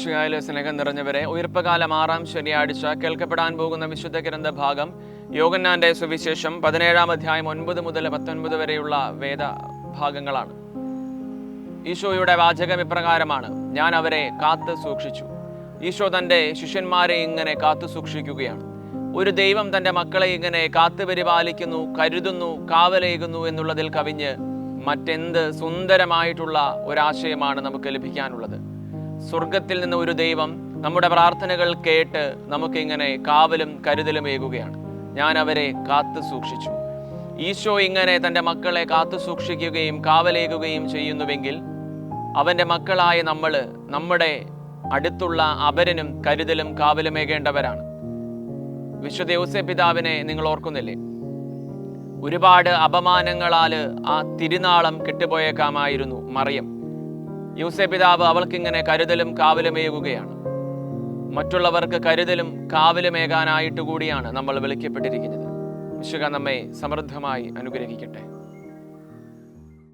ഷിയായിലെ സ്നേഹം നിറഞ്ഞവരെ ഉയർപ്പകാലം ആറാം ശനിയാഴ്ച കേൾക്കപ്പെടാൻ പോകുന്ന വിശുദ്ധ ഗ്രന്ഥ ഭാഗം യോഗന്നാന്റെ സുവിശേഷം പതിനേഴാം അധ്യായം ഒൻപത് മുതൽ പത്തൊൻപത് വരെയുള്ള വേദ ഭാഗങ്ങളാണ് ഈശോയുടെ വാചകം ഇപ്രകാരമാണ് ഞാൻ അവരെ കാത്തു സൂക്ഷിച്ചു. ഈശോ തന്റെ ശിഷ്യന്മാരെ ഇങ്ങനെ കാത്തു സൂക്ഷിക്കുകയാണ്. ഒരു ദൈവം തന്റെ മക്കളെ ഇങ്ങനെ കാത്തു പരിപാലിക്കുന്നു കരുതുന്നു കാവലേകുന്നു എന്നുള്ളതിൽ കവിഞ്ഞ് മറ്റെന്ത് സുന്ദരമായിട്ടുള്ള ഒരാശയമാണ് നമുക്ക് ലഭിക്കാനുള്ളത്. സ്വർഗത്തിൽ നിന്ന് ഒരു ദൈവം നമ്മുടെ പ്രാർത്ഥനകൾ കേട്ട് നമുക്കിങ്ങനെ കാവലും കരുതലും ഏകുകയാണ്. ഞാൻ അവരെ കാത്തു സൂക്ഷിച്ചു. ഈശോ ഇങ്ങനെ തന്റെ മക്കളെ കാത്തു സൂക്ഷിക്കുകയും കാവലേകുകയും ചെയ്യുന്നുവെങ്കിൽ അവന്റെ മക്കളായ നമ്മൾ നമ്മുടെ അടുത്തുള്ള അപരനും കരുതലും കാവലുമേകേണ്ടവരാണ് വിശുദ്ധ പിതാവിനെ നിങ്ങൾ ഓർക്കുന്നില്ലേ? ഒരുപാട് അപമാനങ്ങളാൽ ആ തിരുനാളം കെട്ടുപോയേക്കാമായിരുന്നു മറിയം. യൂസെ പിതാവ് അവൾക്കിങ്ങനെ കരുതലും കാവലുമേകുകയാണ് മറ്റുള്ളവർക്ക് കരുതലും കാവലുമേകാനായിട്ട് കൂടിയാണ് നമ്മൾ വിളിക്കപ്പെട്ടിരിക്കുന്നത്. വിശുക നമ്മെ സമൃദ്ധമായി അനുഗ്രഹിക്കട്ടെ.